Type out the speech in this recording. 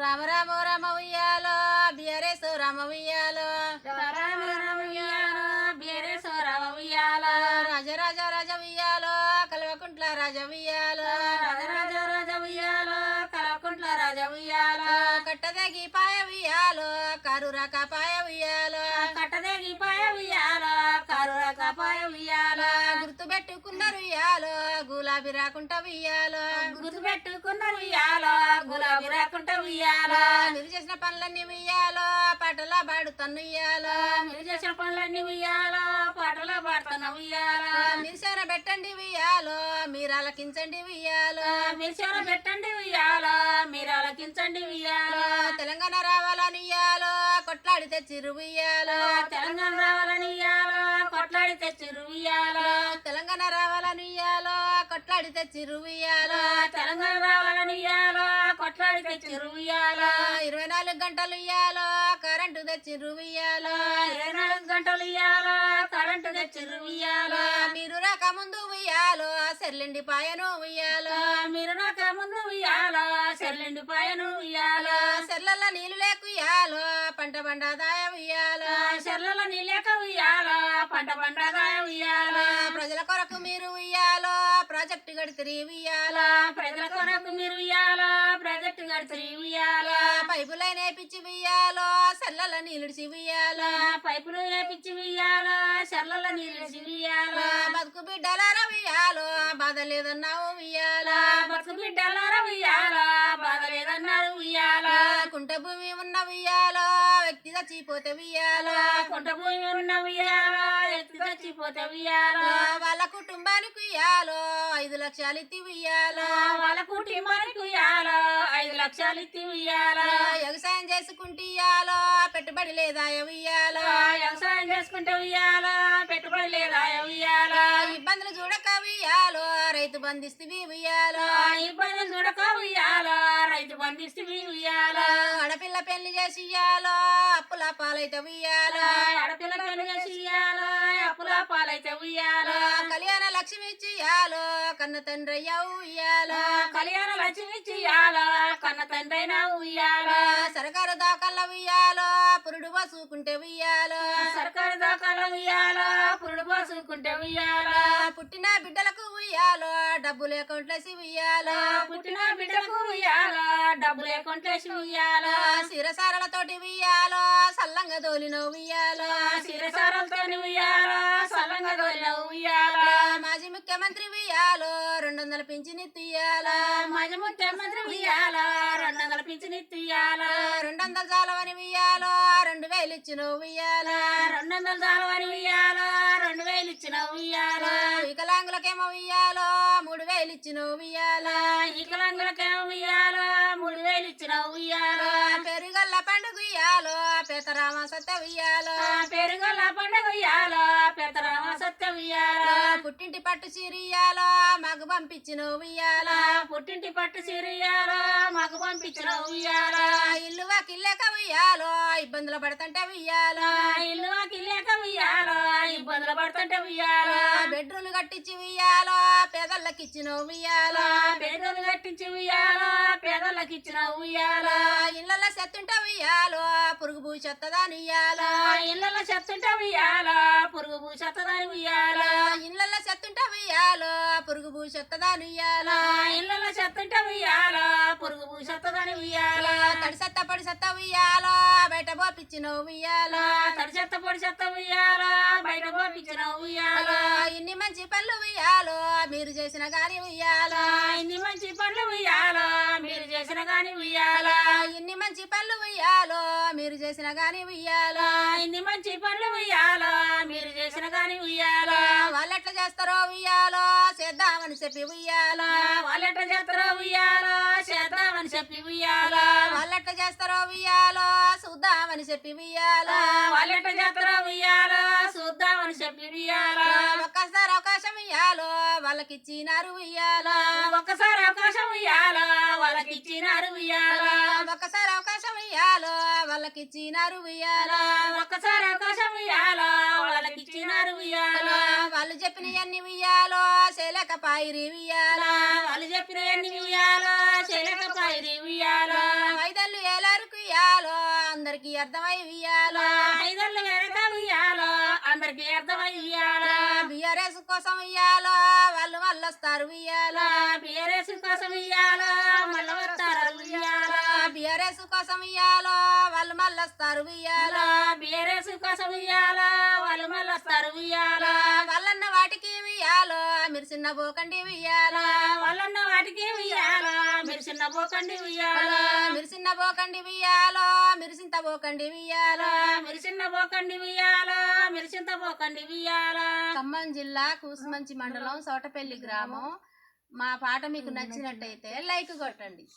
రామ రామ రామ ఉయ్యాలో బియరేసు రామ ఉయ్యాలో. రామ రామ ఉయ్యాలో బీరేశో రామ ఉయ్యాలో రాజ రాజ రాజ ఉయ్యాలో కల్వకుంట్ల రాజ ఉయ్యాలో. రాజరాజ రాజ ఉయ్యాలో కల్వకుంట్ల రాజ ఉయ్యాలో కట్టదగి పాయ ఉయ్యాలో కారు రక పాయ ఉయ్యాలో. కట్టదగి పాయ ఉయ్యాలో కరురక పాయ ఉయ్యాలో. పెట్టుకున్నారు ఉయ్యాలో గులాబీ రాకుంటా ఉయ్యాలో. గుర్తు పెట్టుకున్నారు ఉయ్యాలో గులాబీ రాకుంట ఉయ్యాలో. మీరు చేసిన పనులన్నీ ఉయ్యాలో పాటలా పాడుతాను ఉయ్యాలో. మీరు చేసిన పనులన్నీ ఉయ్యాలో పాటలు పాడుతున్న ఉయ్యాలో. మీరు సేన పెట్టండి ఉయ్యాలో మీరు అలకించండి ఉయ్యాలో. మీరు చెర పెట్టండి ఉయ్యాలో మీరు ఆలకించండి ఉయ్యాలో. తెలంగాణ రావాలని ఉయ్యాలో కొట్లాడి తెచ్చిరు ఉయ్యాలో. తెలంగాణ రావాలని ఉయ్యాలో కొట్లాడి తెచ్చిరు ఉయ్యాలో. తెలంగాణ రావాలని కొట్లాడి తెచ్చిరు ఉయ్యాలో తెలంగాణ రావాలని ఉయ్యాలో కొట్లాడి తెచ్చిరు ఉయ్యాలో ఇరవై నాలుగు గంటలు ఉయ్యాలో కరెంటు తెచ్చిరు ఉయ్యాలో ఇరవై నాలుగు గంటలు ఉయ్యాలో కరెంటు తెచ్చిరు ఉయ్యాలో మీరు రాక ముందు ఉయ్యాలో సెర్లిండి పాయను ఉయ్యాలో మీరు నాకు ముందు ఉయ్యాలో చెల్లిండి పాయను ఉయ్యాలో సెర్లల్లో నీళ్ళు లేకుయ్యాలో పంట బండాదాయ ఉయ్యాలో. చెర్లలో నీళ్ళక ఉయ్యాలో పంట పండగా ఉయ్యాలో. ప్రజల కొరకు మీరు ఉయ్యాలో ప్రాజెక్టు గడితిరి ఉయ్యాలో. ప్రజల కొరకు మీరు ఉయ్యాలో ప్రాజెక్టు గడిచి ఉయ్యాలో. పైపులైన పిచ్చి ఉయ్యాలో సెర్లల నీళ్ళుడిచి ఉయ్యాలో. పైపులు వేపించి ఉయ్యాలో చెర్లలో నీళ్ళు ఉయ్యాలో. బతుకు బిడ్డలారా ఉయ్యాలో. బాధ లేదన్నావు ఉయ్యాలో? బతుకు బిడ్డలారా ఉయ్యాలో? బాధ లేదన్నారు ఉయ్యాలో? కుంట భూమి ఉన్న ఉయ్యాలో? వ్యక్తి చచ్చిపోతే ఉయ్యాలో? కొంట భూమి ఉన్న ఉయ్యాలో? ఎత్తి చచ్చిపోతే ఉయ్యాలో? వాళ్ళ కుటుంబానికి ఉయ్యాలో? ఐదు లక్షలు ఇత్తి ఉయ్యాలో? వాళ్ళ కుటుంబానికి ఉయ్యాలో? ఐదు లక్షలు ఇత్తి ఉయ్యాలో? వ్యవసాయం చేసుకుంటే ఇయ్యాలో పెట్టుబడి లేదా ఉయ్యాలో? వ్యవసాయం చేసుకుంటే ఉయ్యాలో? పెట్టుబడి లేదా ఉయ్యాలో? ఇబ్బందులు రైతు బంధిస్తుంది ఉయ్యాలో. ఇబ్బందులు చూడక ఉయ్యాలో రైతు బంధిస్తే ఉయ్యాలో. ఆడపిల్ల పెళ్ళి చేసి ఇయ్యాలో అప్పుల పాలైతే ఉయ్యాలో. ఆడపిల్ల పెళ్ళి చేసి ఉయ్యాలో అప్పుల పాలైతే ఉయ్యాలో. కళ్యాణ లక్ష్మి ఇచ్చి ఇయ్యాలో కన్న తండ్రి ఉయ్యాలో. కళ్యాణ లక్ష్మి ఇచ్చి ఉయ్యాలో కన్న తండ్రైన ఉయ్యాలో. సరకారు దాకల్ల ఉయ్యాలో. పురుడు పోసుకుంటే ఉయ్యాలో? సర్కారు దాకాల ఉయ్యాలో? పురుడు పోసుకుంటే ఉయ్యాలో? పుట్టిన బిడ్డలకు ఉయ్యాలో? డబ్బులు అకౌంట్లేసి ఉయ్యాలో? పుట్టిన బిడ్డకు ఉయ్యాలో? డబ్బులు అకౌంట్లేసి ఉయ్యాలో? సిరసారలతోటి ఉయ్యాలో? సల్లంగా దోలిన ఉయ్యాలో? శిరసారలతో ఉయ్యాలో? మాజీ ముఖ్యమంత్రి ఉయ్యాలో రెండు వందల పింఛని తీయాలో? మాజీ ముఖ్యమంత్రి ఉయ్యాలో రెండు వందల పింఛని తీయాలో? రెండు వందల జాలవని ఉయ్యాలో రెండు వేలు ఇచ్చిన ఉయ్యాలో? రెండు వందల జాలవని ఉయ్యాలో రెండు వేలు ఇచ్చిన ఉయ్యాలో? వికలాంగులకేమో ఉయ్యాలో మూడు వేలు ఇచ్చిన ఉయ్యాలో? వికలాంగులకేమో ఉయ్యాలో మూడు వేలు ఇచ్చిన ఉయ్యాలో? పండుగ ఉయ్యాలో పెతరామ సత్త ఉయ్యాలో. పెరుగల పండుగ ఉయ్యాలో పెద్దరామ సత్య ఉయ్యాలో. పుట్టింటి పట్టు చీరియాలో మాకు పంపించిన ఉయ్యాలో. పుట్టింటి పట్టు సిరియాలో మాకు పంపించిన ఉయ్యాలో. ఇల్లు వాకిల్లేక ఉయ్యాలో ఇబ్బందులు పడుతుంటే ఉయ్యాలో. ఇల్లు కిల్లేక ఉయ్యాలో ఇబ్బందులు పడుతుంటే ఉయ్యాలో. బెడ్రూమ్లు కట్టించి ఉయ్యాలో పేదళ్ళకి ఇచ్చిన ఉయ్యాలో. పేదలు కట్టించి ఉయ్యాలో పేదలకు ఇచ్చిన ఉయ్యాలో. ఇళ్ళల్లో సెత్తుంటే ఉయ్యాలో పురుగు పూచెత్తదాని ఉయ్యాలో. ఇళ్ళలో చెత్తుంటే ఉయ్యాలో పురుగు పూసెత్తదని ఉయ్యాలో. ఇళ్ళల్లో సెత్తుంటే ఉయ్యాలో పురుగు పూచెత్తదాని ఉయ్యాలో. ఇళ్ళలో చెత్తుంటే ఉయ్యాలో పురుగు పూసెత్తదని ఉయ్యాలో. తడి సత్త పొడి సత్త ఉయ్యాలో బయట పోపిచ్చిన ఉయ్యాలో. తడి చెత్త పొడి చెత్త ఉయ్యాలో బయట పంపించిన ఉయ్యాలో. మంచి పనులు ఉయ్యాలో మీరు చేసిన గాని ఉయ్యాలో? ఇన్ని మంచి పనులు ఉయ్యాలో మీరు చేసిన గాని ఉయ్యాలో? ఇన్ని మంచి పనులు ఉయ్యాలో మీరు చేసిన గాని ఉయ్యాలో? ఇన్ని మంచి పనులు ఉయ్యాలో మీరు చేసిన గాని ఉయ్యాలో? వాళ్ళు ఎట్లా చేస్తారో ఉయ్యాలో చేద్దామని చెప్పి ఉయ్యాలో? వాళ్ళెట్ట చేస్తారో ఉయ్యాలో చేద్దామని చెప్పి ఉయ్యాలో? వాళ్ళు ఎట్లా చేస్తారో ఉయ్యాలో? చూద్దామని చెప్పి వాళ్ళెట్ట చేస్తారో ఉయ్యాలో చూద్దామని చెప్పి ఉయ్యాలో ఒక్కసారి అవకాశం ఇయ్యాలో? వాళ్ళకి ఇచ్చినారు ఉయ్యాలో ఒక్కసారి అవకాశం ఉయ్యాలో వాళ్ళకి ఇచ్చినారు ఉయ్యాలో ఒక్కసారి అవకాశం ఇయ్యాలో? వాళ్ళకి ఇచ్చినారు ఉయ్యాలో ఒక్కసారి అవకాశం ఉయ్యాలో వాళ్ళకి ఇచ్చినారు ఉయ్యాలో వాళ్ళు చెప్పినవన్నీ ఉయ్యాలో చేయలేక పాయిరి ఉయ్యాలో వాళ్ళు చెప్పిన ఎన్ని ఉయ్యాలో చేయలేకపోయి ఉయ్యాలో ఐదళ్ళు అందరికి అర్థమై ఉయ్యాలో ఐదళ్ళు వెనక ఉయ్యాలో అందరికి అర్థమై బిఆర్ఎస్ కోసం ఉయ్యాలో వాళ్ళు మళ్ళీ వస్తారు ఉయ్యాలో బీఆర్ఎస్ కోసం ఇయ్యాలో మళ్ళీ వస్తారు ఉయ్యాలో. బిఆర్ఎస్ కోసం ఇయ్యాలో వాళ్ళు మళ్ళీ వస్తారు ఉయ్యాలో బీఆర్ఎస్ కోసం ఇయ్యాలో వాళ్ళు మళ్ళీ వస్తారు ఉయ్యాలో వాళ్ళన్న వాటికి ఉయ్యాలో. మీరు చిన్న పోకండి ఉయ్యాలో. వాళ్ళన్న వాటికి ఉయ్యాలో. మీరు చిన్న పోకండి ఉయ్యాలో. పోకండి ఉయ్యాలో. మీరు చింత పోకండి ఉయ్యాలో. మీరు చిన్న పోకండి ఉయ్యాలో. మీరు చింత పోకండి ఉయ్యాలో. ఖమ్మం జిల్లా కూసుమంచి మండలం సోటపల్లి గ్రామం. మా పాట మీకు నచ్చినట్టయితే లైక్ కొట్టండి.